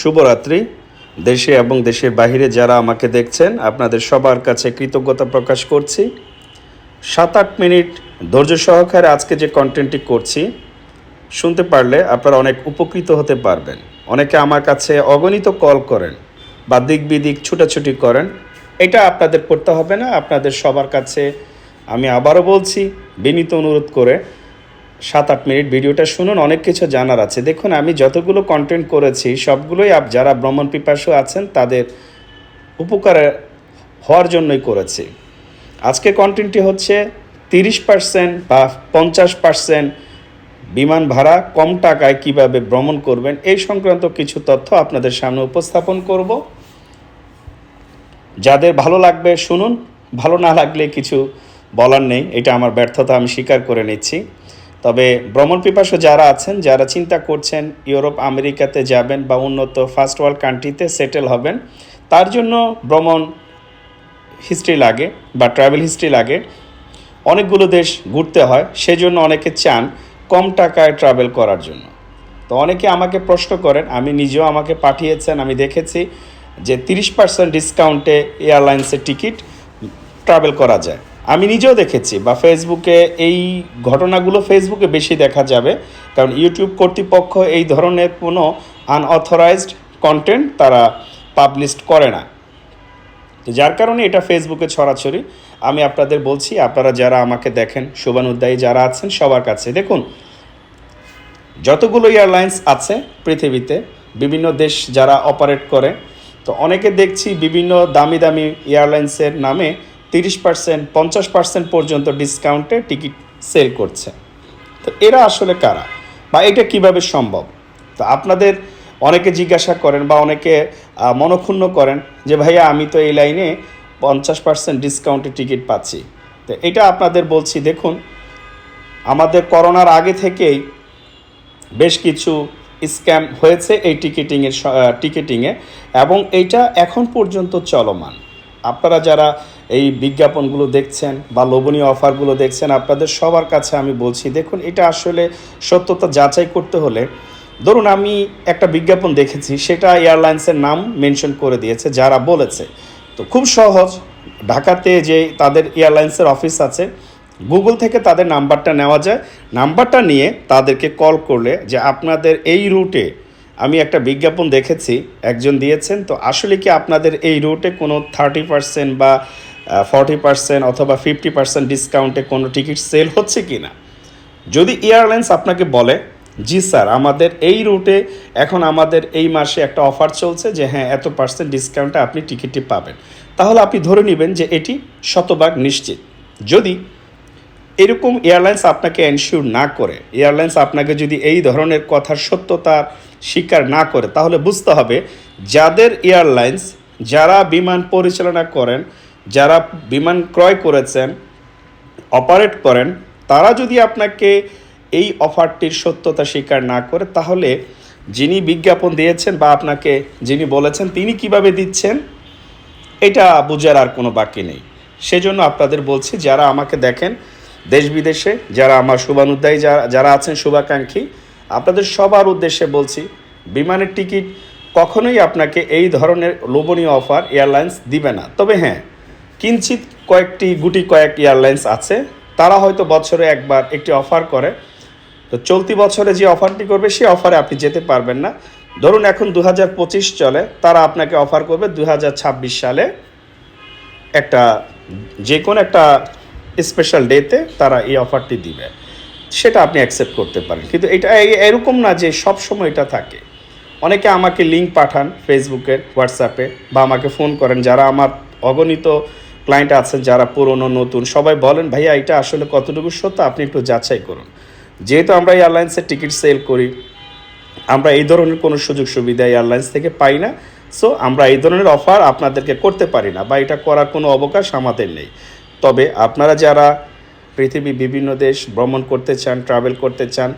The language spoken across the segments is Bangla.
শুভরাত্রি। দেশে এবং দেশের বাইরে যারা আমাকে দেখছেন, আপনাদের সবার কাছে কৃতজ্ঞতা প্রকাশ করছি। সাত আট মিনিট ধৈর্য সহকারে আজকে যে কন্টেন্টটি করছি, শুনতে পারলে আপনারা অনেক উপকৃত হতে পারবেন। অনেকে আমার কাছে অগণিত কল করেন বা দিক বিদিক ছুটাছুটি করেন। এটা আপনাদের করতে হবে না, আপনাদের সবার কাছে আমি আবারও বলছি, বিনীত অনুরোধ করে সাত আট মিনিট ভিডিওটা শুনুন, অনেক কিছু জানার আছে। দেখুন, আমি যতগুলো কন্টেন্ট করেছি, সবগুলোই আপ যারা ভ্রমণ পিপাসু আছেন, তাদের উপকারে হওয়ার জন্যই করেছি। আজকে কন্টেন্টটি হচ্ছে তিরিশ পার্সেন্ট বা পঞ্চাশ পার্সেন্ট বিমান ভাড়া, কম টাকায় কীভাবে ভ্রমণ করবেন, এই সংক্রান্ত কিছু তথ্য আপনাদের সামনে উপস্থাপন করব। যাদের ভালো লাগবে, শুনুন। ভালো না লাগলে কিছু বলার নেই, এটা আমার ব্যর্থতা, আমি স্বীকার করে নিচ্ছি। তবে ভ্রমণ পিপাসু যারা আছেন, যারা চিন্তা করছেন ইউরোপ, আমেরিকাতে যাবেন বা উন্নত ফার্স্ট ওয়ার্ল্ড কান্ট্রিতে সেটেল হবেন, তার জন্য ভ্রমণ হিস্ট্রি লাগে বা ট্রাভেল হিস্ট্রি লাগে। অনেকগুলো দেশ ঘুরতে হয়, সেজন্য অনেকে চান কম টাকায় ট্রাভেল করার জন্য। তো অনেকে আমাকে প্রশ্ন করেন, আমি নিজেও আমাকে পাঠিয়েছেন, আমি দেখেছি যে তিরিশ পার্সেন্ট ডিসকাউন্টে এয়ারলাইন্সের টিকিট ট্রাভেল করা যায়। আমি নিজেও দেখেছি বা ফেসবুকে এই ঘটনাগুলো ফেসবুকে বেশি দেখা যাবে, কারণ ইউটিউব কর্তৃপক্ষ এই ধরনের কোনো আনঅথরাইজড কন্টেন্ট তারা পাবলিশ করে না। যার কারণে এটা ফেসবুকে ছড়াছড়ি। আমি আপনাদের বলছি, আপনারা যারা আমাকে দেখেন শুভানুদ্দায়ী যারা আছেন, সবার কাছে। দেখুন, যতগুলো এয়ারলাইন্স আছে পৃথিবীতে, বিভিন্ন দেশ যারা অপারেট করে, তো অনেকে দেখছি বিভিন্ন দামি দামি এয়ারলাইন্সের নামে তিরিশ পার্সেন্ট পঞ্চাশ পার্সেন্ট পর্যন্ত ডিসকাউন্টে টিকিট সেল করছে। তো এরা আসলে কারা? বা এটা কীভাবে সম্ভব? তো আপনাদের অনেকে জিজ্ঞাসা করেন বা অনেকে মনক্ষুণ্ণ করেন যে, ভাইয়া, আমি তো এই লাইনে পঞ্চাশ পার্সেন্ট ডিসকাউন্টে টিকিট পাচ্ছি। তো এটা আপনাদের বলছি, দেখুন, আমাদের করোনার আগে থেকেই বেশ কিছু স্ক্যাম হয়েছে এই টিকিটিংয়ের টিকিটিংয়ে এবং এইটা এখন পর্যন্ত চলমান। আপনারা যারা এই বিজ্ঞাপনগুলো দেখছেন বা লোভনীয় অফারগুলো দেখছেন, আপনাদের সবার কাছে আমি বলছি, দেখুন, এটা আসলে সত্যতা যাচাই করতে হলে, ধরুন আমি একটা বিজ্ঞাপন দেখেছি, সেটা এয়ারলাইন্সের নাম মেনশন করে দিয়েছে, যারা বলেছে। তো খুব সহজ, ঢাকাতে যে তাদের এয়ারলাইন্সের অফিস আছে, গুগল থেকে তাদের নাম্বারটা নেওয়া যায়, নাম্বারটা নিয়ে তাদেরকে কল করলে যে আপনাদের এই রুটে আমি একটা বিজ্ঞাপন দেখেছি, একজন দিয়েছেন, তো আসলে কি আপনাদের এই রুটে কোনো থার্টি পার্সেন্ট বা ফর্টি পার্সেন্ট অথবা ফিফটি পার্সেন্ট ডিসকাউন্টে কোনো টিকিট সেল হচ্ছে কি না যদি এয়ারলাইন্স আপনাকে বলে, জি স্যার, আমাদের এই রুটে এখন আমাদের এই মাসে একটা অফার চলছে যে হ্যাঁ এত পার্সেন্ট ডিসকাউন্টে আপনি টিকিটটি পাবেন। তাহলে আপনি ধরে নেবেন যে এটি শতভাগ নিশ্চিত। যদি এরকম এয়ারলাইন্স আপনাকে এনশিওর না করে এয়ারলাইন্স আপনাকে যদি এই ধরনের কথার সত্যতার স্বীকার না করে, তাহলে বুঝতে হবে যাদের এয়ারলাইন্স যারা বিমান পরিচালনা করেন যারা বিমান ক্রয় করেছেন অপারেট করেন, তারা যদি আপনাকে এই অফারটির সত্যতা স্বীকার না করে, তাহলে যিনি বিজ্ঞাপন দিয়েছেন বা আপনাকে যিনি বলেছেন, তিনি কীভাবে দিচ্ছেন, এটা বোঝার আর কোনো বাকি নেই। সেজন্য আপনাদের বলছি, যারা আমাকে দেখেন দেশ বিদেশে, যারা আমার শুভানুদ্দায়ী যারা যারা আছেন শুভাকাঙ্ক্ষী, আপনাদের সবার উদ্দেশ্যে বলছি, বিমানের টিকিট কখনোই আপনাকে এই ধরনের লোভনীয় অফার এয়ারলাইন্স দিবে না। তবে হ্যাঁ কিঞ্চিত কয়েকটি, গুটি কয়েক এয়ারলাইন্স আছে। তারা হয়তো বছরে একবার একটি অফার করে। তো চলতি বছরে যে অফারটি করবে, সেই অফারে আপনি যেতে পারবেন না। ধরুন এখন দু হাজার পঁচিশ চলে, তারা আপনাকে অফার করবে দু হাজার ছাব্বিশ সালে একটা যে কোনো একটা স্পেশাল ডেতে তারা এই অফারটি দিবে। সেটা আপনি অ্যাকসেপ্ট করতে পারেন। কিন্তু এটা এরকম না যে সব সময় এটা থাকে। অনেকে আমাকে লিঙ্ক পাঠান ফেসবুকের হোয়াটসঅ্যাপে বা আমাকে ফোন করেন। যারা আমার অগণিত ক্লায়েন্ট আছেন যারা পুরনো, নতুন, সবাই বলেন, ভাইয়া, এটা আসলে কতটুকু সত্য? আপনি একটু যাচাই করুন। যেহেতু আমরা এয়ারলাইন্সের টিকিট সেল করি, আমরা এই ধরনের কোনো সুযোগ সুবিধা এয়ারলাইন্স থেকে পাই না। সো আমরা এই ধরনের অফার আপনাদেরকে করতে পারি না বা এটা করার কোনো অবকাশ আমাদের নেই। তবে আপনারা যারা পৃথিবী বিভিন্ন দেশ ভ্রমণ করতে চান ট্রাভেল করতে চান,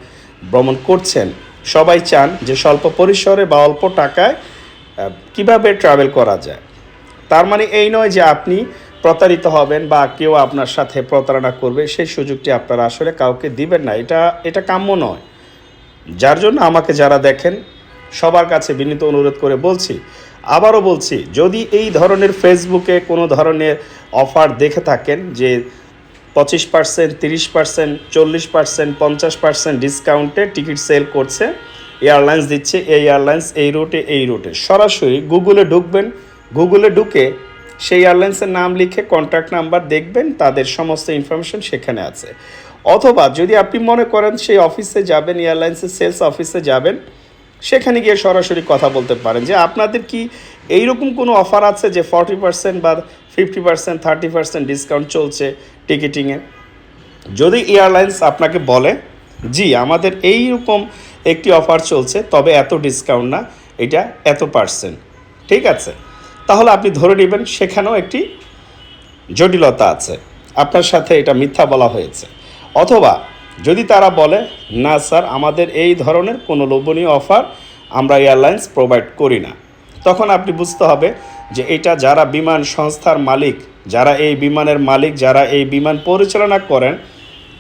ভ্রমণ করছেন, সবাই চান যে স্বল্প পরিসরে বা অল্প টাকায় কীভাবে ট্রাভেল করা যায়? তার মানে এই নয় যে আপনি প্রতারিত হবেন বা কেউ আপনার সাথে প্রতারণা করবে, সেই সুযোগটি আপনারা আসলে কাউকে দিবেন না। এটা এটা কাম্য নয়। যার জন্য আমাকে যারা দেখেন, সবার কাছে বিনীত অনুরোধ করে বলছি, আবারও বলছি, যদি এই ধরনের ফেসবুকে কোনো ধরনের অফার দেখে থাকেন যে পঁচিশ পার্সেন্ট তিরিশ পার্সেন্ট চল্লিশ পার্সেন্ট পঞ্চাশ পার্সেন্ট ডিসকাউন্টে টিকিট সেল করছে এয়ারলাইন্স দিচ্ছে, এই এয়ারলাইন্স এই রুটে এই রুটে সরাসরি গুগলে ঢুকবেন গুগলে ঢুকে সেই এয়ারলাইন্সের নাম লিখে কন্ট্যাক্ট নাম্বার দেখবেন, তাদের সমস্ত ইনফরমেশন সেখানে আছে। অথবা যদি আপনি মনে করেন সেই অফিসে যাবেন এয়ারলাইন্সের সেলস অফিসে যাবেন, সেখানে গিয়ে সরাসরি কথা বলতে পারেন যে আপনাদের কি এইরকম কোনো অফার আছে যে ফর্টি পার্সেন্ট বা fifty percent thirty percent discount চলছে টিকিটিংয়ে যদি এয়ারলাইন্স আপনাকে বলে, জি, আমাদের এই রকম একটি অফার চলছে, তবে এত ডিসকাউন্ট না, এটা এত পার্সেন্ট ঠিক আছে? তাহলে আপনি ধরে নেবেন সেখানেও একটি জটিলতা আছে। আপনার সাথে এটা মিথ্যা বলা হয়েছে। অথবা যদি তারা বলে, না স্যার, আমাদের এই ধরনের কোনো লোভনীয় অফার আমরা এয়ারলাইন্স প্রোভাইড করি না। তখন আপনি বুঝতে হবে যে এটা যারা বিমান সংস্থার মালিক, যারা এই বিমানের মালিক, যারা এই বিমান পরিচালনা করেন,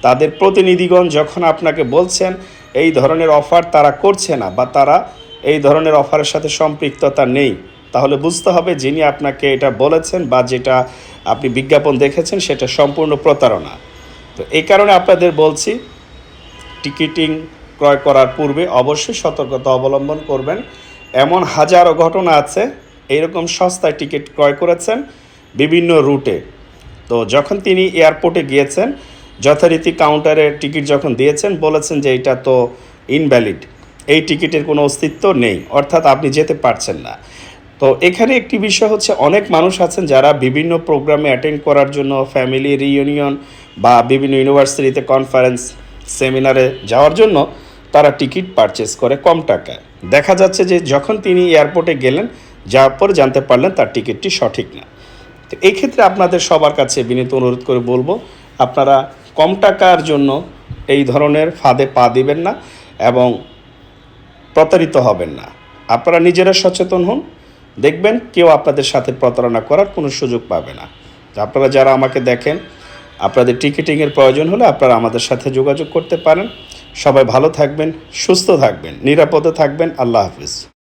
তাদের প্রতিনিধিগণ যখন আপনাকে বলছেন, এই ধরনের অফার তারা করছে না বা তারা এই ধরনের অফারের সাথে সম্পৃক্ততা নেই। তাহলে বুঝতে হবে যিনি আপনাকে এটা বলেছেন বা যেটা আপনি বিজ্ঞাপন দেখেছেন, সেটা সম্পূর্ণ প্রতারণা। তো এই কারণে আপনাদের বলছি, টিকিটিং ক্রয় করার পূর্বে অবশ্যই সতর্কতা অবলম্বন করবেন। এমন হাজারো ঘটনা আছে, এইরকম সস্তায় টিকিট ক্রয় করেছেন বিভিন্ন রুটে। তো যখন তিনি এয়ারপোর্টে গিয়েছেন, যথারীতি কাউন্টারে টিকিট যখন দিয়েছেন, বলেছেন যে এটা তো ইনভ্যালিড, এই টিকিটের কোনো অস্তিত্ব নেই, অর্থাৎ আপনি যেতে পারছেন না। তো এখানে একটি বিষয় হচ্ছে, অনেক মানুষ আছেন যারা বিভিন্ন প্রোগ্রামে অ্যাটেন্ড করার জন্য ফ্যামিলি রিইউনিয়ন বা বিভিন্ন ইউনিভার্সিটিতে কনফারেন্স সেমিনারে যাওয়ার জন্য তারা টিকিট পারচেস করে কম টাকায়। দেখা যাচ্ছে যে যখন তিনি এয়ারপোর্টে গেলেন, যাওয়ার পর জানতে পারলেন তার টিকিটটি সঠিক না। তো এই ক্ষেত্রে আপনাদের সবার কাছে বিনীত অনুরোধ করে বলব, আপনারা কম টাকার জন্য এই ধরনের ফাঁদে পা দিবেন না এবং প্রতারিত হবেন না। আপনারা নিজেরা সচেতন হন দেখবেন কেউ আপনাদের সাথে প্রতারণা করার কোনো সুযোগ পাবে না। আপনারা যারা আমাকে দেখেন, আপনাদের টিকিটিংয়ের প্রয়োজন হলে আপনারা আমাদের সাথে যোগাযোগ করতে পারেন। সবাই ভালো থাকবেন, সুস্থ থাকবেন, নিরাপদে থাকবেন। আল্লাহ হাফিজ।